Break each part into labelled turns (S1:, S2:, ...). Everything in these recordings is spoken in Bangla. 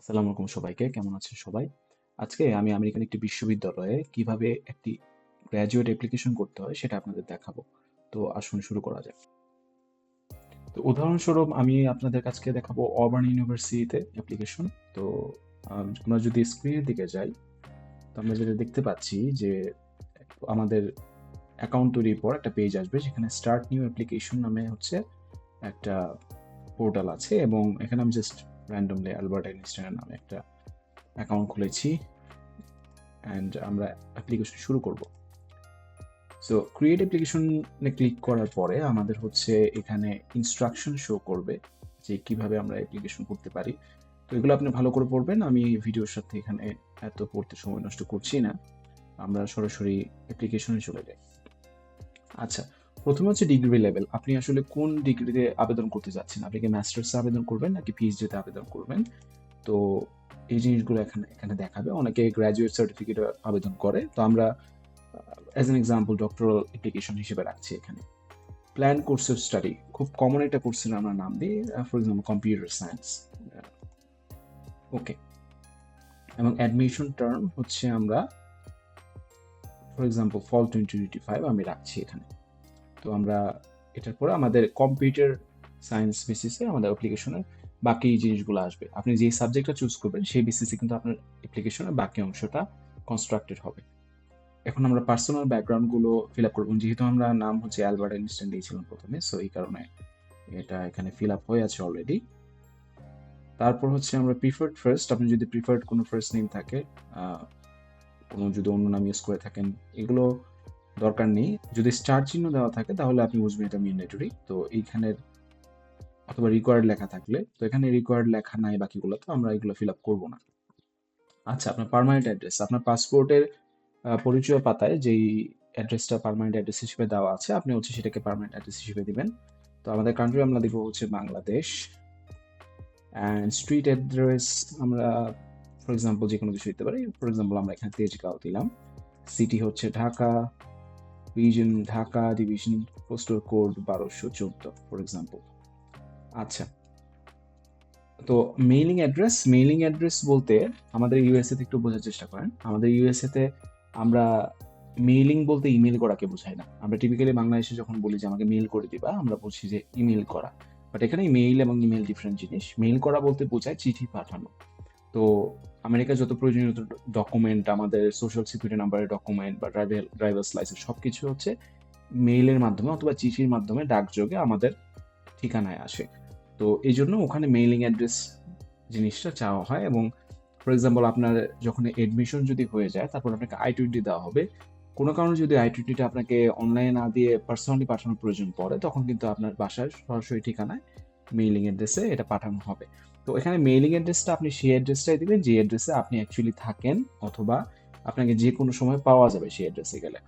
S1: আসসালামু আলাইকুম সবাইকে, কেমন আছেন সবাই? আজকে আমি আমেরিকান একটি বিশ্ববিদ্যালয়ে কীভাবে একটি গ্র্যাজুয়েট অ্যাপ্লিকেশন করতে হয় সেটা আপনাদের দেখাবো। তো আসুন শুরু করা যাক। তো উদাহরণস্বরূপ আমি আপনাদের কাছকে দেখাবো অবার্ন ইউনিভার্সিটিতে অ্যাপ্লিকেশন তো আমরা যদি স্ক্রিনের দিকে যাই, তো আমরা যেটা দেখতে পাচ্ছি যে আমাদের অ্যাকাউন্ট তৈরির পর একটা পেজ আসবে যেখানে স্টার্ট নিউ অ্যাপ্লিকেশন নামে হচ্ছে একটা পোর্টাল আছে এবং এখানে আমি জাস্ট র্যান্ডমলি অ্যালবার্ট আইনস্টাইনের নামে একটা অ্যাকাউন্ট খুলেছি অ্যান্ড আমরা অ্যাপ্লিকেশন শুরু করব। সো ক্রিয়েট অ্যাপ্লিকেশনে ক্লিক করার পরে আমাদের হচ্ছে এখানে ইনস্ট্রাকশন শো করবে যে কীভাবে আমরা অ্যাপ্লিকেশন করতে পারি। তো এগুলো আপনি ভালো করে পড়বেন, আমি ভিডিওর সাথে এখানে এত পড়তে সময় নষ্ট করছি না। আমরা সরাসরি অ্যাপ্লিকেশনে চলে যাই। আচ্ছা প্রথমে হচ্ছে ডিগ্রি লেভেল আপনি আসলে কোন ডিগ্রিতে আবেদন করতে যাচ্ছেন? আপনি কি মাস্টার্সে আবেদন করবেন নাকি পিএইচডিতে আবেদন করবেন? তো এই জিনিসগুলো এখানে এখানে দেখাবে। অনেকে গ্র্যাজুয়েট সার্টিফিকেট আবেদন করে। তো আমরা as an example doctoral application হিসেবে রাখছি এখানে। প্ল্যান কোর্স অফ স্টাডি খুব কমন একটা কোর্সের আমরা নাম দিই for example computer science okay এবং অ্যাডমিশন টার্ম হচ্ছে আমরা for example fall twenty twenty five আমি রাখছি এখানে। তো আমরা এটার পরে আমাদের কম্পিউটার সায়েন্স বেসিসে আমাদের অ্যাপ্লিকেশনের বাকি জিনিসগুলো আসবে। আপনি যে সাবজেক্টটা চুজ করবেন, সেই বেসিসে কিন্তু আপনার অ্যাপ্লিকেশনের বাকি অংশটা কনস্ট্রাক্টেড হবে। এখন আমরা পার্সোনাল ব্যাকগ্রাউন্ডগুলো ফিল আপ করব। যেহেতু আমরা নাম হচ্ছে অ্যালবার্ট আইনস্টাইন দিয়েছিলাম প্রথমে সো এই কারণে এটা এখানে ফিল আপ হয়ে আছে অলরেডি তারপর হচ্ছে আমরা প্রিফার্ড ফার্স্ট আপনি যদি প্রিফার্ড কোনো ফার্স্ট নেম থাকে কোনো যদি অন্য নাম ইউজ করে থাকেন, এগুলো দরকার নেই। যদি স্টার চিহ্ন দেওয়া থাকে, তাহলে আপনি বুঝবেন এটা ম্যান্ডেটরি তো এইখানের অথবা রিকোয়ার্ড লেখা থাকলে, তো এখানে রিকোয়ার্ড লেখা নাই বাকিগুলো, তো আমরা এগুলো ফিল আপ করব না। আচ্ছা আপনার পার্মানেন্ট অ্যাড্রেস আপনার পাসপোর্টের পরিচয় পাতায় যেই অ্যাড্রেসটা পার্মানেন্ট অ্যাড্রেস হিসেবে দেওয়া আছে, আপনি হচ্ছে সেটাকে পার্মানেন্ট অ্যাড্রেস হিসেবে দিবেন। তো আমাদের কান্ট্রি আমরা দিব হচ্ছে বাংলাদেশ। অ্যান্ড স্ট্রিট অ্যাড্রেস আমরা ফর এক্সাম্পল যে কোনো কিছু দিতে পারি। ফর এক্সাম্পল আমরা এখানে তেজগাঁও দিলাম। সিটি হচ্ছে Dhaka. Region Dhaka division postal code বারোশো চোদ্দ ফর এক্সাম্পল আচ্ছা তো মেইলিং অ্যাড্রেস মেইলিং অ্যাড্রেস বলতে আমাদের ইউএসএ তে একটু বোঝার চেষ্টা করেন। আমাদের ইউএসএ তে আমরা মেইলিং বলতে ইমেল করাকে বোঝাই না। আমরা টিপিক্যালি বাংলাদেশে যখন বলি যে আমাকে মেইল করে দিবা, আমরা বলছি যে ইমেল করা। বাট এখানে মেইল এবং ইমেল ডিফারেন্ট জিনিস। মেইল করা বলতে বোঝায় চিঠি পাঠানো। তো আমেরিকার যত প্রয়োজনীয় ডকুমেন্ট আমাদের সোশ্যাল সিকিউরিটি নাম্বারের ডকুমেন্ট বা ড্রাইভার ড্রাইভার্স লাইসেন্স সব কিছু হচ্ছে মেইলের মাধ্যমে অথবা চিঠির মাধ্যমে ডাকযোগে আমাদের ঠিকানায় আসে। তো এই জন্য ওখানে মেইলিং অ্যাড্রেস জিনিসটা চাওয়া হয় এবং ফর এক্সাম্পল আপনার যখন এডমিশন যদি হয়ে যায়, তারপর আপনাকে আই টোয়েন্টি দেওয়া হবে। কোনো কারণে যদি আই টোয়েন্টিটা আপনাকে অনলাইনে না দিয়ে পার্সোনালি পাঠানোর প্রয়োজন পড়ে, তখন কিন্তু আপনার বাসায় সরাসরি ঠিকানায় মেইলিং অ্যাড্রেসে এটা পাঠানো হবে। তো এখানে মেইলিং অ্যাড্রেসটা আপনি সেই অ্যাড্রেসটাই দিবেন, যে অ্যাড্রেসে আপনি অ্যাকচুয়ালি থাকেন অথবা আপনাকে যে কোনো সময় পাওয়া যাবে সেই অ্যাড্রেসে গেলে।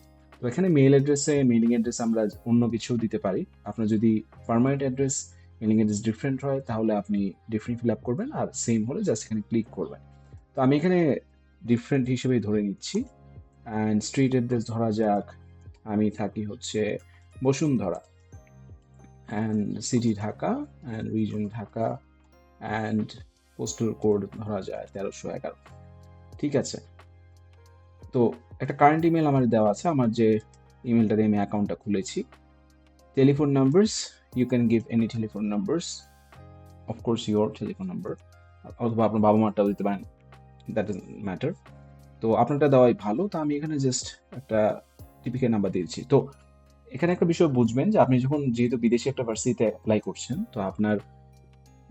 S1: তো এখানে মেইল অ্যাড্রেসে মেইলিং অ্যাড্রেস আমরা অন্য কিছু দিতে পারি। আপনার যদি permanent address mailing address different হয়, তাহলে আপনি ডিফারেন্ট ফিল আপ করবেন আর সেম হলে জাস্ট এখানে ক্লিক করবেন। তো আমি এখানে ডিফারেন্ট হিসেবেই ধরে নিচ্ছি। অ্যান্ড স্ট্রিট অ্যাড্রেস ধরা যাক, আমি থাকি হচ্ছে Bashundhara. And city Dhaka and region Dhaka and postal code ধরা যায়, তেরোশো এগারো। ঠিক আছে? তো একটা কারেন্ট ইমেল আমার দেওয়া আছে, আমার যে ইমেলটা দিয়ে আমি অ্যাকাউন্টটা খুলেছি। Telephone numbers you can give any telephone numbers of course your telephone number অথবা আপনার বাবা মারটাও দিতে পারেন দ্যাট ইজ ম্যাটার তো আপনারটা দেওয়াই ভালো, তো আমি এখানে জাস্ট একটা টিপিকে নাম্বার দিয়েছি তো এখানে একটা বিষয় বুঝবেন যে আপনি যখন যেহেতু বিদেশি একটা ভার্সিটিতে অ্যাপ্লাই করছেন, তো আপনার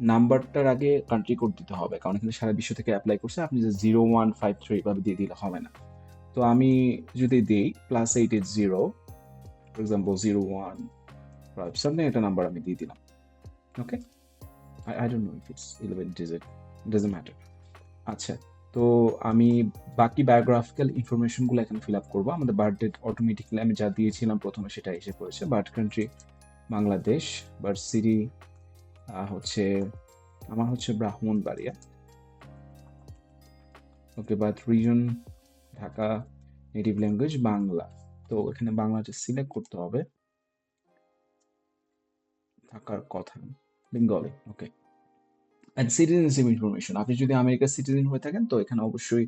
S1: নাম্বারটার আগে কান্ট্রি কোড দিতে হবে, কারণ এখানে সারা বিশ্ব থেকে অ্যাপ্লাই করছে, আপনি যে জিরো ওয়ান ফাইভ থ্রি এভাবে দিয়ে দিলে হবে না। তো আমি যদি দিই plus eight eight zero for example zero one five something একটা নাম্বার আমি দিয়ে দিলাম okay I I don't know if it's eleven digit doesn't matter আচ্ছা তো আমি বাকি বায়োগ্রাফিক্যাল ইনফরমেশনগুলো এখানে ফিল আপ করব। আমাদের বার্থ ডেট অটোমেটিক্যালি আমি যা দিয়েছিলাম প্রথমে সেটা এসে পড়েছে। Birth country Bangladesh birth city হচ্ছে আমার হচ্ছে Brahmanbaria. Okay birth region Dhaka native language Bangla. তো এখানে বাংলাটা সিলেক্ট করতে হবে। থাকার কথা Bengali okay and citizenship information আপনি যদি আমেরিকার সিটিজেন হয়ে থাকেন, তো এখানে অবশ্যই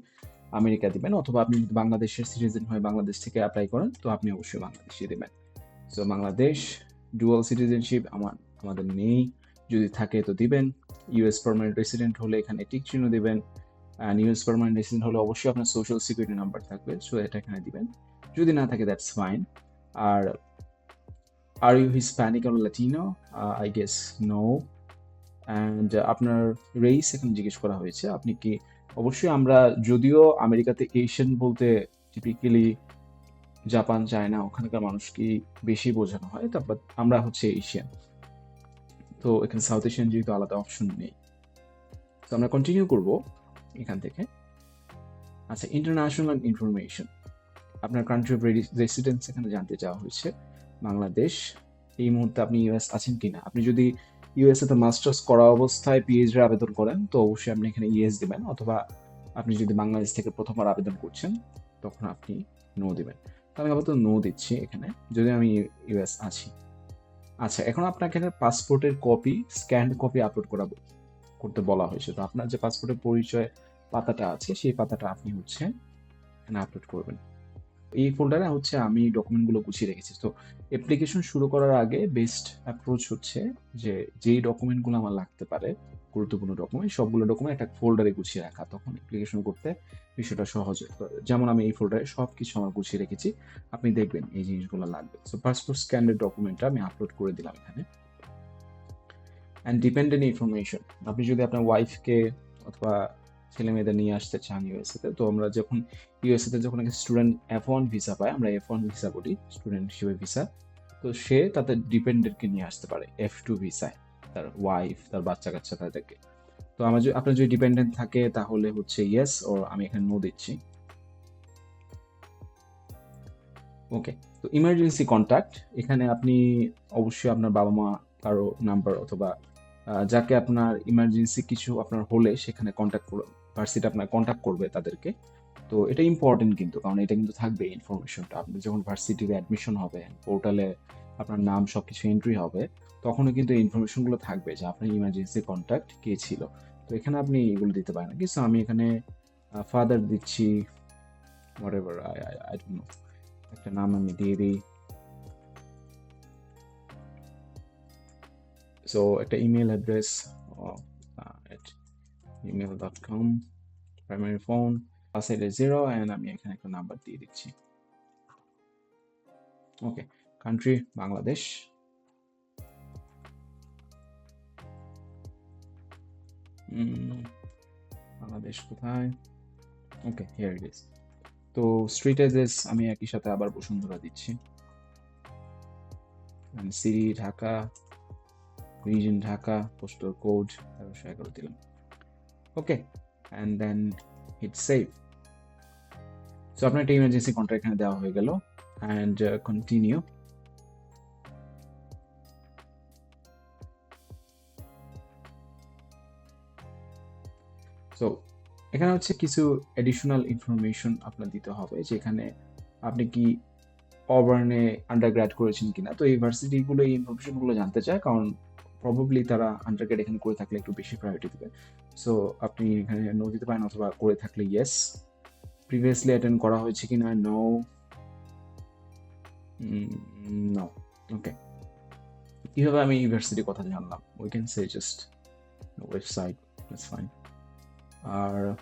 S1: আমেরিকা দিবেন, অথবা আপনি যদি বাংলাদেশের সিটিজেন হয়ে বাংলাদেশ থেকে অ্যাপ্লাই করেন, তো আপনি অবশ্যই বাংলাদেশে দেবেন। সো বাংলাদেশ ডুয়াল সিটিজেনশিপ আমার, আমাদের নেই। যদি থাকে তো দিবেন। ইউএস পারমানেন্ট রেসিডেন্ট হলে এখানে টিক চিহ্ন দিবেন। অ্যান্ড ইউএস পারমানেন্ট রেসিডেন্ট হলে অবশ্যই আপনার সোশ্যাল সিকিউরিটি নাম্বার থাকবে সো এটা এখানে দিবেন। যদি না থাকে that's fine R are you Hispanic or Latino I guess no and আপনার রেইস এখানে জিজ্ঞেস করা হয়েছে, আপনি কি অবশ্যই আমরা যদিও আমেরিকাতে এশিয়ান বলতে টিপিক্যালি জাপান চায়না ওখানকার মানুষকে বেশি বোঝানো হয় তারপর আমরা হচ্ছে এশিয়ান তো এখানে সাউথ এশিয়ান যেহেতু আলাদা অপশন নেই। তো আমরা কন্টিনিউ করব এখান থেকে। আচ্ছা ইন্টারন্যাশনাল ইনফরমেশন আপনার কান্ট্রি অফ রেসিডেন্স এখানে জানতে চাওয়া হয়েছে, বাংলাদেশ। এই মুহূর্তে আপনি ইউএস আছেন কিনা? আপনি যদি ইউএসএ তে মাস্টার্স করা অবস্থায় পিএইচডি আবেদন করেন, তো অবশ্যই আপনি এখানে ইএস দিবেন, অথবা আপনি যদি বাংলাদেশ থেকে প্রথমবার আবেদন করছেন, তখন আপনি নো দিবেন। তো আমি আপাতত নো দিচ্ছি এখানে। যদি আমি ইউএস আছি। আচ্ছা এখন আপনাকে পাসপোর্টের কপি স্ক্যান কপি আপলোড করাবো, করতে বলা হয়েছে। তো আপনার যে পাসপোর্টের পরিচয় পাতাটা আছে, সেই পাতাটা আপনি হচ্ছে এখানে আপলোড করবেন। এই ফোল্ডারে হচ্ছে আমি ডকুমেন্টগুলো গুছিয়ে রেখেছি। তো অ্যাপ্লিকেশন শুরু করার আগে বেস্ট অ্যাপ্রোচ হচ্ছে যে যেই ডকুমেন্টগুলো আমার লাগতে পারে গুরুত্বপূর্ণ ডকুমেন্ট সবগুলো ডকুমেন্ট একটা ফোল্ডারে গুছিয়ে রাখা। তখন অ্যাপ্লিকেশন করতে বিষয়টা সহজ যেমন আমি এই ফোল্ডারে সব কিছু আমার গুছিয়ে রেখেছি, আপনি দেখবেন এই জিনিসগুলো লাগবে। সো পাসপোর্ট স্ক্যানের ডকুমেন্টটা আমি আপলোড করে দিলাম এখানে। অ্যান্ড ডিপেন্ডেন্ট ইনফরমেশন আপনি যদি আপনার ওয়াইফকে অথবা ছেলে মেয়েদের নিয়ে আসতে চান ইউএসএতে তো আমরা যখন ইউএসএতে যখন একটা স্টুডেন্ট এফ ওয়ান ভিসা পায়, আমরা এফ ওয়ান ভিসা বলি স্টুডেন্ট হিসেবে ভিসা তো সে তাদের ডিপেন্ডেন্টকে নিয়ে আসতে পারে এফ টু ভিসায় তার ওয়াইফ তার বাচ্চা কাচ্চা তাদেরকে। তো আমার যদি, আপনার যদি ডিপেন্ডেন্ট থাকে, তাহলে হচ্ছে ইয়েস ও আমি এখানে নো দিচ্ছি। ওকে তো ইমার্জেন্সি কন্ট্যাক্ট এখানে আপনি অবশ্যই আপনার বাবা মা কারও নাম্বার অথবা যাকে আপনার ইমার্জেন্সি কিছু আপনার হলে সেখানে কন্ট্যাক্ট ভার্সিটি আপনার কন্ট্যাক্ট করবে তাদেরকে। তো এটা ইম্পর্টেন্ট কিন্তু, কারণ এটা কিন্তু থাকবে ইনফরমেশনটা আপনি যখন ভার্সিটিতে অ্যাডমিশন হবে পোর্টালে আপনার নাম সব কিছু এন্ট্রি হবে তখনও কিন্তু ইনফরমেশনগুলো থাকবে যে আপনার ইমার্জেন্সি কন্ট্যাক্ট কে ছিল। তো এখানে আপনি এগুলো দিতে পারেন। কিন্তু আমি এখানে ফাদার দিচ্ছি একটা নাম আমি দিয়ে দিই। সো একটা email address email dot com primary phone পাশাইডে zero and আমি এখানে একটা নাম্বার দিয়ে দিচ্ছি। ওকে কান্ট্রি বাংলাদেশ বাংলাদেশ কোথায়? ওকে হিয়ার ইট ইজ তো স্ট্রিট অ্যাড্রেস আমি একই সাথে আবার বসুন্ধরা দিচ্ছি। City Dhaka. Region Dhaka. Postal code তেরোশো এগারো দিলাম। Okay and then hit save so আপনার একটা ইমার্জেন্সি কন্ট্রাক্ট এখানে দেওয়া হয়ে গেল। অ্যান্ড কন্টিনিউ সো এখানে হচ্ছে কিছু এডিশনাল ইনফরমেশন আপনার দিতে হবে, যেখানে আপনি কি অবার্নে আন্ডারগ্র্যাড করেছেন কিনা। তো এই ভার্সিটিগুলো এই ইনফরমেশনগুলো জানতে চায়, কারণ প্রবাবলি তারা আন্ডারগ্রেড এখানে করে থাকলে একটু বেশি প্রায়োরিটি দেবে। সো আপনি এখানে নো দিতে পারেন অথবা করে থাকলে ইয়েস প্রিভিয়াসলি অ্যাটেন্ড করা হয়েছে কি না নো নো ওকে কীভাবে আমি ইউনিভার্সিটির কথা জানলাম? We can say just website it's fine আর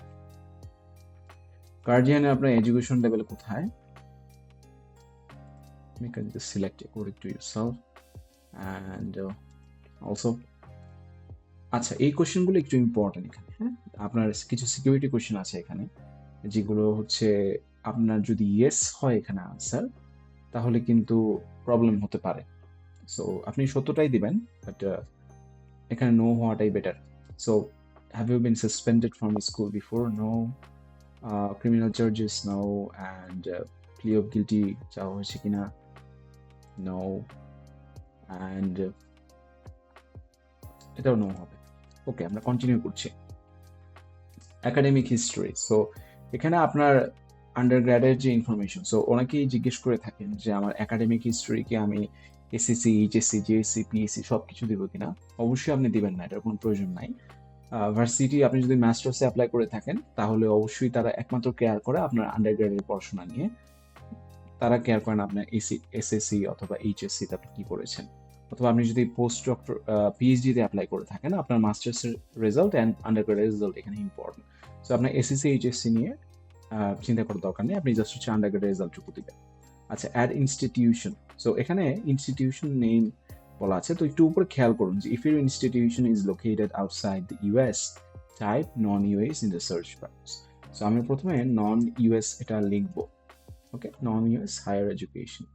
S1: গার্জিয়ানে আপনার এডুকেশন লেভেল কোথায়? You can just select according to yourself and uh, আচ্ছা এই কোশ্চেনগুলো একটু ইম্পর্টেন্ট এখানে হ্যাঁ? আপনার কিছু সিকিউরিটি কোশ্চেন আছে এখানে যেগুলো হচ্ছে আপনার যদি ইয়েস হয় এখানে আনসার তাহলে কিন্তু প্রবলেম হতে পারে। সো আপনি সত্যটাই দিবেন বাট এখানে নো হওয়াটাই better so have you been suspended from school before no criminal charges no and plea of guilty চাওয়া হয়েছে কিনা নো অ্যান্ড এটাও নো হবে। ওকে আমরা কন্টিনিউ করছি। একাডেমিক হিস্ট্রি সো এখানে আপনার আন্ডারগ্র্যাডের যে ইনফরমেশন সো অনেকেই জিজ্ঞেস করে থাকেন যে আমার একাডেমিক হিস্ট্রিকে আমি এসএসসি এইচএসসি জেএসসি পিএসসি সব কিছু দিব কিনা? অবশ্যই আপনি দিবেন না, এটার কোনো প্রয়োজন নাই। ভার্সিটি আপনি যদি মাস্টার্সে অ্যাপ্লাই করে থাকেন, তাহলে অবশ্যই তারা একমাত্র কেয়ার করে আপনার আন্ডার গ্রেডের পড়াশোনা নিয়ে। তারা কেয়ার করেন আপনার এসি এসএসসি অথবা এইচএসসিতে আপনি কী করেছেন। অথবা আপনি যদি পোস্ট ডক্টর পিএইচডিতে অ্যাপ্লাই করে থাকেন, আপনার মাস্টার্সের রেজাল্ট অ্যান্ড আন্ডার গ্রেডের রেজাল্ট এখানে ইম্পর্টেন্ট সো আপনার এসএসসি এইচএসসি নিয়ে চিন্তা করার দরকার নেই, আপনি জাস্ট হচ্ছে আন্ডার গ্রেডের রেজাল্টটুকু দিবেন। আচ্ছা অ্যাড ইনস্টিটিউশন সো এখানে ইনস্টিটিউশন নেম বলা আছে, তো একটু উপরে খেয়াল করুন যে if your institution is located outside the US type non US in the search box so আমি প্রথমে নন ইউএস এটা লিখব okay non US higher education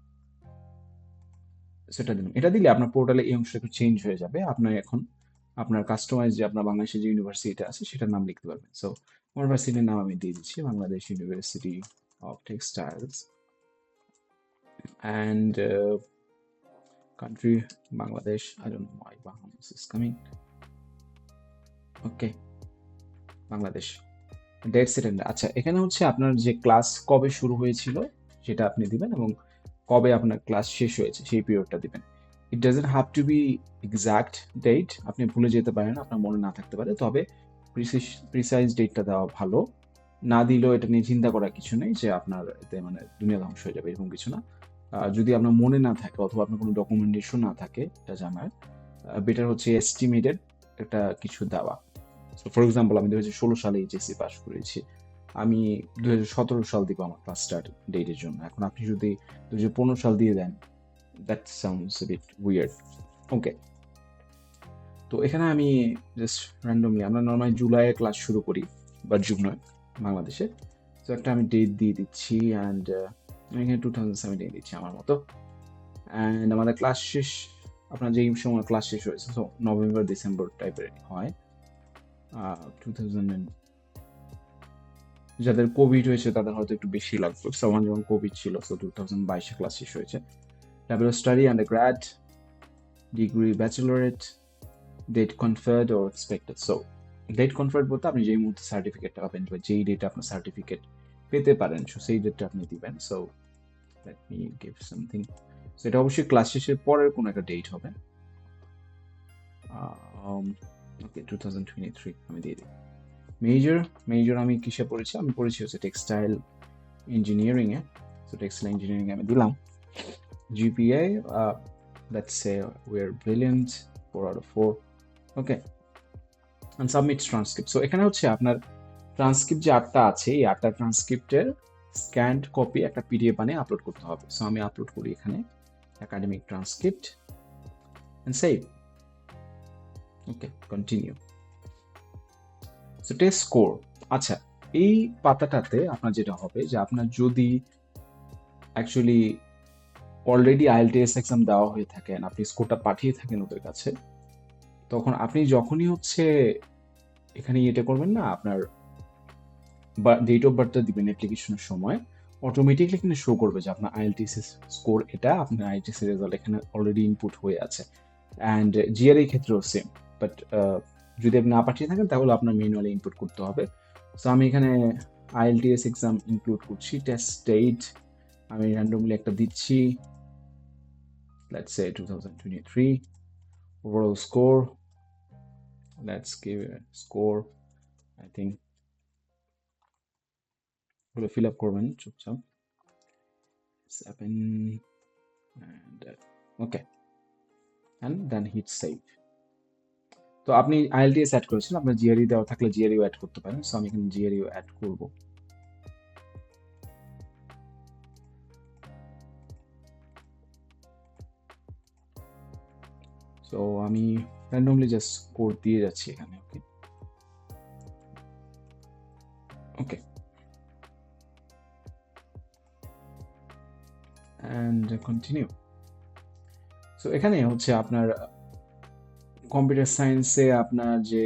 S1: সেটা দিন এটা দিলে আপনার পোর্টালে এই অংশটা একটু চেঞ্জ হয়ে যাবে। আপনার এখন, আপনার কাস্টমাইজ যে আপনার বাংলাদেশের যে ইউনিভার্সিটিটা আছে, সেটার নাম লিখতে পারবেন। সো ইউনিভার্সিটির নাম আমি দিয়ে দিচ্ছি, Bangladesh university of textiles and country Bangladesh. I don't know why Bahamas is coming. Okay, Bangladesh date attended আচ্ছা এখানে হচ্ছে আপনার যে ক্লাস কবে শুরু হয়েছিল সেটা আপনি দিবেন এবং কবে আপনার ক্লাস শেষ হয়েছে সেই পিরিয়ডটা দিবেন it doesn't have to be exact date আপনি ভুলে যেতে পারেন আপনার মনে না থাকতে পারে তবে প্রিসাইজ ডেটটা দেওয়া ভালো না দিলেও এটা নিয়ে চিন্তা করার কিছু নেই যে আপনার এতে মানে দুনিয়া ধ্বংস হয়ে যাবে এরকম কিছু না যদি আপনার মনে না থাকে অথবা আপনার কোনো ডকুমেন্টেশন না থাকে, এটা জানার বেটার হচ্ছে এস্টিমেটেড একটা কিছু দেওয়া। সো ফর এক্সাম্পল আমি দু হাজার ষোলো সালে এইচএসসি পাস করেছি। আমি দু হাজার সতেরো সাল দিব আমার ক্লাস স্টার্ট ডেটের জন্য। এখন আপনি যদি দু হাজার পনেরো সাল দিয়ে দেন that sounds bit weird okay তো এখানে আমি জাস্ট র্যান্ডমলি আমরা নর্মালি জুলাইয়ে ক্লাস শুরু করি বা জুন বাংলাদেশে। তো একটা আমি ডেট দিয়ে দিচ্ছি অ্যান্ড আমি এখানে টু থাউজেন্ড সেভেন্টিন দিচ্ছি আমার মতো। অ্যান্ড আমাদের ক্লাস শেষ, আপনার যেই সময় ক্লাস শেষ হয়েছে তো নভেম্বর ডিসেম্বর টাইপের হয়। টু থাউজেন্ড যাদের কোভিড হয়েছে, তাদের হয়তো একটু বেশি লাগবে। সো আমার যখন কোভিড ছিল সো টু থাউজেন্ড বাইশে ক্লাস শেষ হয়েছে। Of study undergrad degree ব্যাচেলরেট date conferred or expected so date conferred বলতে আপনি যেই মুহূর্তে সার্টিফিকেটটা পাবেন, বা যেই ডেটে আপনার সার্টিফিকেট পেতে পারেন সেই ডেটটা আপনি দিবেন so let me give something so এটা অবশ্যই ক্লাস শেষের পরের কোনো একটা ডেট হবে। Okay two thousand twenty three আমি দিয়ে দিই। মেজর মেজর আমি কিসে পড়েছি? আমি পড়েছি হচ্ছে টেক্সটাইল ইঞ্জিনিয়ারিংয়ে সো টেক্সটাইল ইঞ্জিনিয়ারিং আমি দিলাম। GPI let's say we're brilliant, four out of four, okay, and submit transcript. এখানে হচ্ছে আপনার ট্রান্সক্রিপ্ট যে আটটা আছে, এই আটটা ট্রান্সক্রিপ্টের স্ক্যান্ড কপি একটা পিডিএফ বানিয়ে আপলোড করতে হবে। সো আমি আপলোড করি এখানে academic transcript and save. Okay continue so test score আচ্ছা এই পাতাটাতে আপনার যেটা হবে যে আপনার যদি অ্যাকচুয়ালি অলরেডি আইএলটিএস এক্সাম দেওয়া হয়ে থাকেন আপনি স্কোরটা পাঠিয়ে থাকেন ওদের কাছে, তখন আপনি যখনই হচ্ছে এখানে ইয়েটা করবেন না, আপনার ডেট অফ বার্থটা দিবেন অ্যাপ্লিকেশনের সময় অটোমেটিকলি এখানে শো করবে যে আপনার আইএলটিএস স্কোর এটা, আপনার আইএলটিএস রেজাল্ট এখানে অলরেডি ইনপুট হয়ে আছে। অ্যান্ড জিআর এই ক্ষেত্রেও সেম বাট যদি আপনি না পাঠিয়ে থাকেন, তাহলে আপনার ম্যানুয়ালি ইনপুট করতে হবে। সো আমি এখানে আইএলটিএস এক্সাম ইনক্লুড করছি টেস্ট ডেট আমি র্যান্ডমলি একটা দিচ্ছি, let's say 2023 overall score, let's give a score, i think ওগুলো ফিল আপ করবেন চুপচাপ। Seven okay and then hit save তো আপনি আইএলটিএস অ্যাড করেছেন, আপনার জিআরই দেওয়া থাকলে জিআরইও অ্যাড করতে পারেন সো আমি এখানে জিআরইও অ্যাড করব। সো আমি র্যান্ডমলি জাস্ট কোড দিয়ে যাচ্ছি এখানে okay okay and continue so এখানে হচ্ছে আপনার কম্পিউটার সায়েন্সে আপনার যে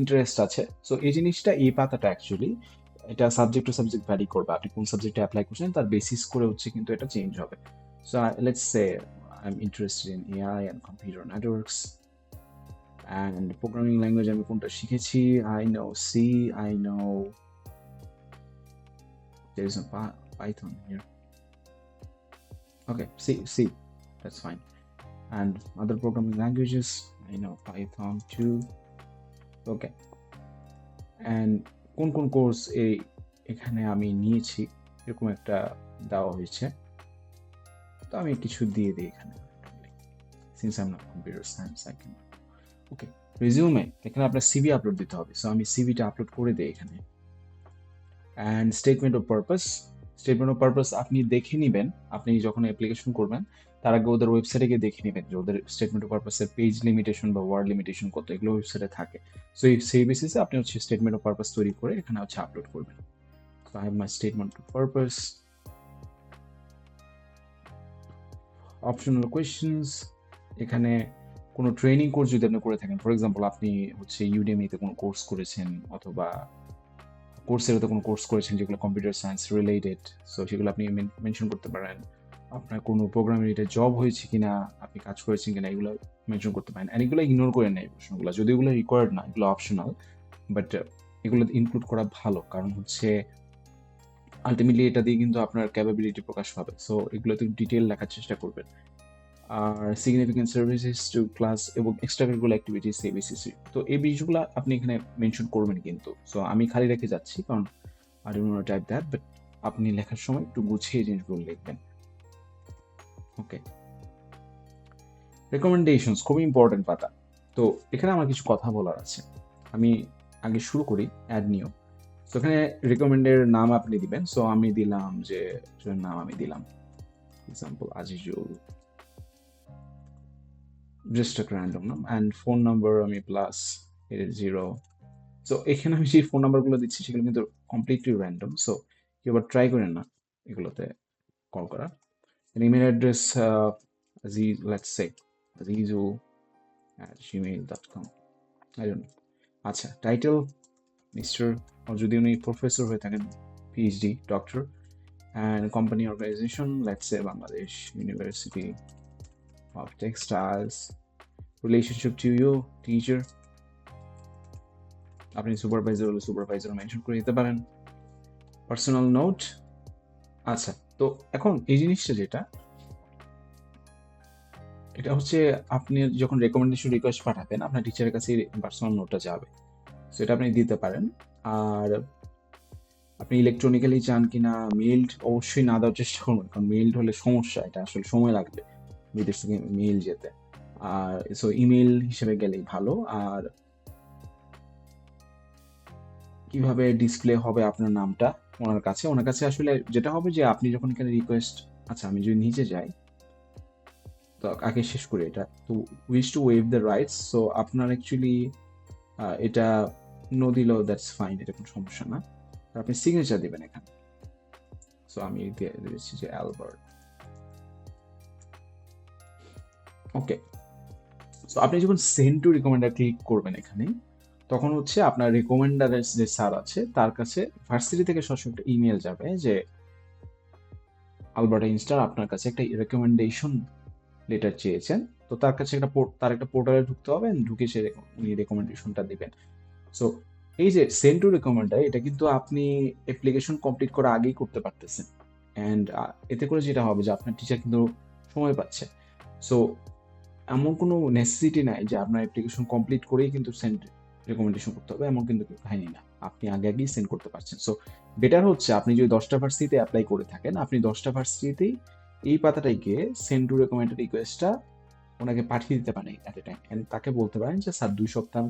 S1: ইন্টারেস্ট আছে সো এই জিনিসটা এই পাতাটা অ্যাকচুয়ালি এটা সাবজেক্ট টু সাবজেক্ট ভ্যারি করবে। আপনি কোন সাবজেক্টে অ্যাপ্লাই করছেন, তার বেসিস করে হচ্ছে কিন্তু এটা চেঞ্জ হবে। So let's say I'm interested in AI and computer networks and programming language আমি কোনটা শিখেছি know C, I know, there is a Python here okay, C C. That's fine. And other programming languages, I know Python too. Okay. And কোন কোন কোর্স এই এখানে আমি নিয়েছি? এরকম একটা দেওয়া হয়েছে। তো আমি কিছু দিয়ে দিই এখানে। Since I am not computer science I can okay resume এখানে আপনার সিভি আপলোড দিতে হবে। সো আমি সিভিটা আপলোড করে দিই এখানে। And statement of purpose statement of purpose আপনি দেখে নেবেন, আপনি যখন অ্যাপ্লিকেশন করবেন, তার আগে ওদের ওয়েবসাইটে গিয়ে দেখে নেবেন যে ওদের স্টেটমেন্ট অফ পারপাসের পেজ লিমিটেশন বা ওয়ার্ড লিমিটেশন কত, এগুলো ওয়েবসাইটে থাকে সো এই সেই বেসিসে আপনি হচ্ছে স্টেটমেন্ট অফ পারপাস তৈরি করে এখানে হচ্ছে আপলোড করবেন I have my statement of purpose. Optional questions. এখানে কোনো ট্রেনিং কোর্স যদি আপনি করে থাকেন ফর এক্সাম্পল আপনি হচ্ছে ইউডেমিতে কোনো কোর্স করেছেন অথবা কোর্সের কোনো কোর্স করেছেন যেগুলো কম্পিউটার সায়েন্স রিলেটেড সো সেগুলো আপনি মেনশন করতে পারেন। আপনার কোনো প্রোগ্রাম রিলেটেড জব হয়েছে কিনা, আপনি কাজ করেছেন কিনা, এগুলো মেনশন করতে পারেন। এগুলো ইগনোর করে নেয় প্রশ্নগুলো। যদি এগুলো রিকোয়ার্ড না, এগুলো অপশনাল বাট এগুলো ইনক্লুড করা ভালো। কারণ হচ্ছে আলটিমেটলি এটা দিয়ে কিন্তু আপনার ক্যাপাবিলিটি প্রকাশ পাবে। সো এগুলোতে ডিটেল লেখার চেষ্টা করবেন। আর সিগনিফিকেন্ট সার্ভিসেস টু ক্লাস এবং এক্সট্রা কারিকুলার অ্যাক্টিভিটিস এবিসিসি তো এই বিষয়গুলো আপনি এখানে মেনশন করবেন কিন্তু। সো আমি খালি রেখে যাচ্ছি, কারণ I don't type that but আপনি লেখার সময় একটু গুছিয়ে জিনিসগুলো লিখবেন। ওকে রেকমেন্ডেশনস খুব ইম্পর্টেন্ট পাতা। তো, এখানে আমার কিছু কথা বলার আছে। আমি আগে শুরু করি অ্যাড নিউ তো এখানে রেকমেন্ডের নাম আপনি দিবেন। সো আমি দিলাম যে নাম আমি দিলাম। এক্সাম্পল আজিজুল। জাস্ট একটা র্যান্ডম নাম অ্যান্ড ফোন নাম্বার আমি প্লাস জিরো সো এখানে আমি যে ফোন নাম্বারগুলো দিচ্ছি, সেগুলো কিন্তু কমপ্লিটলি র্যান্ডম সো কেউ ট্রাই করেন না এগুলোতে কল করা। Email address G let's say Azizul at Gmail dot com I don't আচ্ছা টাইটেল মিস্টার যদি উনি প্রফেসর হয়ে থাকেন PhD doctor and company organization let's say Bangladesh University of Textiles relationship to you teacher আপনি সুপারভাইজার হলে সুপারভাইজার মেনশন করে দিতে পারেন। পার্সোনাল নোট আচ্ছা তো এখন এই জিনিসটা যেটা, এটা হচ্ছে আপনি যখন রেকমেন্ডেশন রিকোয়েস্ট পাঠাবেন, আপনার টিচারের কাছে পার্সোনাল নোটটা যাবে। সেটা আপনি দিতে পারেন। আর আপনি ইলেকট্রনিক্যালি চান কিনা মেইলড অবশ্যই না দেওয়ার চেষ্টা করবেন। কারণ মেইলড হলে সমস্যা, এটা আসলে সময় লাগবে। বিদেশ থেকে মেইল যেতে। আর সো ইমেল হিসেবে গেলেই ভালো। আর কীভাবে ডিসপ্লে হবে আপনার নামটা ওনার কাছে? ওনার কাছে আসলে যেটা হবে যে, আপনি যখন এখানে রিকোয়েস্ট আচ্ছা আমি যদি নিচে যাই, তো আগে শেষ করি এটা। তো wish to waive the rights so আপনার অ্যাকচুয়ালি এটা নো দিলেও দ্যাটস ফাইন এটা কোনো সমস্যা না। আপনি সিগনেচার দেবেন এখানে। সো আমি দিয়ে দিচ্ছি যে অ্যালবার্ট ওকে সো আপনি যখন সেন্ড টু রিকমেন্ডার ক্লিক করবেন এখানে, তখন হচ্ছে আপনার রিকমেন্ডারের যে স্যার আছে, তার কাছে ভার্সিটি থেকে সরাসরি একটা ইমেল যাবে যে আলবার্ট আইনস্টার আপনার কাছে একটা রেকমেন্ডেশন লেটার চেয়েছেন। তো তার কাছে একটা তার একটা পোর্টালে ঢুকতে হবে, ঢুকে সে উনি রেকমেন্ডেশনটা দিবেন। সো এই যে সেন্ড টু রেকমেন্ডার এটা কিন্তু আপনি অ্যাপ্লিকেশন কমপ্লিট করা আগেই করতে পারতেছেন। অ্যান্ড এতে করে যেটা হবে যে আপনার টিচার কিন্তু সময় পাচ্ছে। সো এমন কোনো নেসেসিটি নাই যে আপনার অ্যাপ্লিকেশন কমপ্লিট করেই কিন্তু সেন্ড রেকমেন্ডেশন করতে হবে, এমন কিন্তু কাহিনী না। আপনি আগে আগেই সেন্ড করতে পারছেন। সো বেটার হচ্ছে আপনি যদি দশটা ভার্সিটিতে অ্যাপ্লাই করে থাকেন, আপনি দশটা ভার্সিটিতেই এই পাতাটাই গিয়ে সেন্ড টু রেকমেন্ডেড রিকোয়েস্টটা ওনাকে পাঠিয়ে দিতে পারেন অ্যাট এ টাইম অ্যান্ড তাকে বলতে পারেন যে, স্যার, দুই সপ্তাহ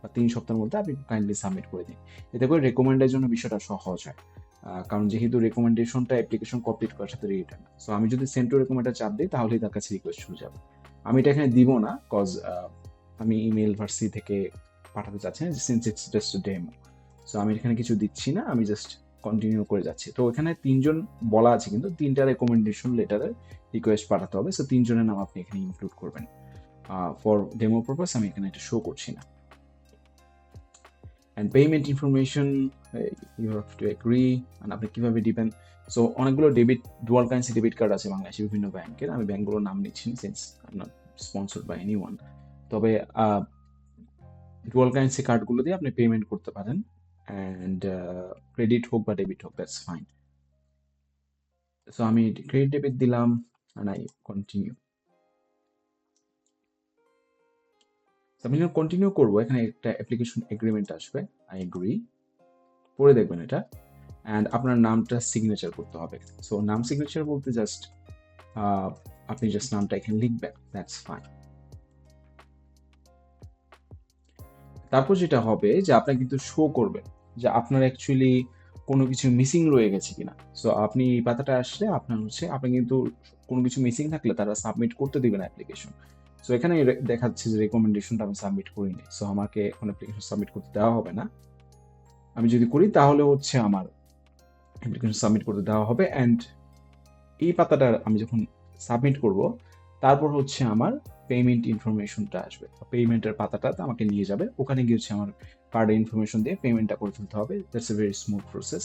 S1: বা তিন সপ্তাহের মধ্যে আপনি কাইন্ডলি সাবমিট করে দিন। এতে করে রেকমেন্ডের জন্য বিষয়টা সহজ হয়। কারণ যেহেতু রেকমেন্ডেশনটা অ্যাপ্লিকেশন কমপ্লিট করার সাথে রিলেটেড সো আমি যদি সেন্ড টু রেকমেন্ডার চাপ দিই, তাহলেই তার কাছে রিকোয়েস্ট হয়ে যাবে। আমি এটা এখানে দিব না কজ আমি ইমেল ভার্সি থেকে পাঠাতে চাচ্ছি না since it's just demo so আমি এখানে কিছু দিচ্ছি না, আমি জাস্ট কন্টিনিউ করে যাচ্ছি। তো এখানে তিনজন বলা আছে, কিন্তু তিনটা রেকমেন্ডেশন লেটারের রিকোয়েস্ট পাঠাতে হবে। সো তিনজনের নাম আপনি এখানে ইনক্লুড করবেন। ফর ডেমো পারপাস আমি এখানে এটা শো করছি না। And payment information you have to agree আপনি কীভাবে দিবেন সো অনেকগুলো debit dual currency debit card আছে বাংলাদেশে বিভিন্ন ব্যাংকের। আমি ব্যাংকগুলোর নাম নিচ্ছি since not sponsored by any one তবে ডুয়াল কারেন্সি কার্ডগুলো দিয়ে আপনি পেমেন্ট করতে পারেন অ্যান্ড ক্রেডিট হোক বা ডেবিট হোক দ্যাটস ফাইন সো আমি ক্রেডিট ডেবিট দিলাম অ্যান্ড আই কন্টিনিউ আমি যখন কন্টিনিউ করব। এখানে একটা অ্যাপ্লিকেশন এগ্রিমেন্ট আসবে। আই এগ্রি পড়ে দেখবেন এটা। অ্যান্ড আপনার নামটা সিগনেচার করতে হবে। সো নাম সিগনেচার বলতে জাস্ট আপনি জাস্ট নামটা এখানে লিখবেন। দ্যাটস ফাইন তারপর যেটা হবে যে আপনার কিন্তু শো করবেন যে আপনার অ্যাকচুয়ালি কোনো কিছু মিসিং রয়ে গেছে কিনা। সো আপনি এই পাতাটা আসলে আপনার হচ্ছে আপনি কিন্তু কোনো কিছু মিসিং থাকলে তারা সাবমিট করতে দিবেন অ্যাপ্লিকেশন সো এখানে দেখাচ্ছে যে রেকমেন্ডেশনটা আমি সাবমিট করিনি। সো আমাকে এখন অ্যাপ্লিকেশন সাবমিট করতে দেওয়া হবে না। আমি যদি করি তাহলে হচ্ছে আমার অ্যাপ্লিকেশন সাবমিট করতে দেওয়া হবে অ্যান্ড এই পাতাটা আমি যখন সাবমিট করব, তারপর হচ্ছে আমার পেমেন্ট ইনফরমেশনটা আসবে। পেমেন্টের পাতাটাতে আমাকে নিয়ে যাবে। ওখানে গিয়ে হচ্ছে আমার কার্ডের ইনফরমেশন দিয়ে পেমেন্টটা করে ফেলতে হবে। That's a very smooth process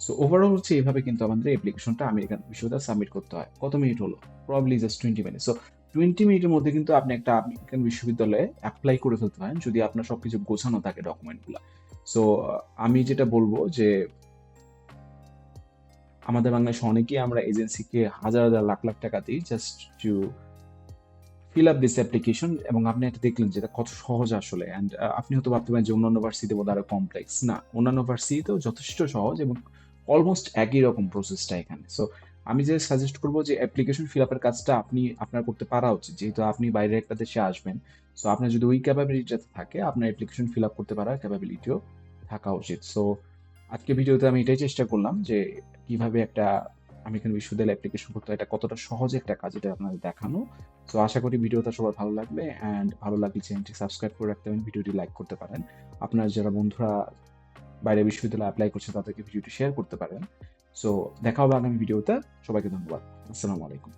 S1: so overall হচ্ছে এইভাবে কিন্তু আমাদের অ্যাপ্লিকেশনটা আমেরিকান বিশ্ববিদ্যালয়ে সাবমিট করতে হয়। কত মিনিট হলো? Probably just twenty minute so twenty মিনিটের মধ্যে কিন্তু আপনি একটা আমেরিকান বিশ্ববিদ্যালয়ে অ্যাপ্লাই করে ফেলতে পারেন যদি আপনার সব কিছু গোছানো থাকে ডকুমেন্টগুলো সো আমি যেটা বলব যে আমাদের বাংলাদেশে অনেকেই আমরা এজেন্সিকে হাজার হাজার লাখ লাখ টাকা দিই just to fill up this application এবং আপনি এটা দেখলেন যেটা কত সহজ আসলে। অ্যান্ড আপনি হয়তো ভাবতে পারেন যে অন্যান্য ভার্সিটিতে বোধ আরও কমপ্লেক্স না, অন্যান্য ভার্সিটিতেও যথেষ্ট সহজ এবং অলমোস্ট একই রকম প্রসেসটা এখানে। সো আমি যে সাজেস্ট করব যে অ্যাপ্লিকেশন ফিল আপের কাজটা আপনি, আপনার করতে পারা উচিত। যেহেতু আপনি বাইরে একটা দেশে আসবেন সো আপনার যদি ওই ক্যাপাবিলিটিটা থাকে, আপনার অ্যাপ্লিকেশন ফিল আপ করতে পারার ক্যাপাবিলিটিও থাকা উচিত। সো আজকে ভিডিওতে আমি এটাই চেষ্টা করলাম যে কীভাবে একটা আমেরিকান বিশ্ববিদ্যালয় অ্যাপ্লিকেশন করতে এটা কতটা সহজ একটা কাজ এটা আপনাদের দেখানো। তো আশা করি ভিডিওটা সবার ভালো লাগবে অ্যান্ড ভালো লাগলে চ্যানেলটি সাবস্ক্রাইব করে রাখতে পারেন, ভিডিওটি লাইক করতে পারেন। আপনার যারা বন্ধুরা বাইরে বিশ্ববিদ্যালয়ে অ্যাপ্লাই করছে তাদেরকে ভিডিওটি শেয়ার করতে পারেন। সো দেখা হবে আগামী ভিডিওতে। সবাইকে ধন্যবাদ। আসসালামু আলাইকুম।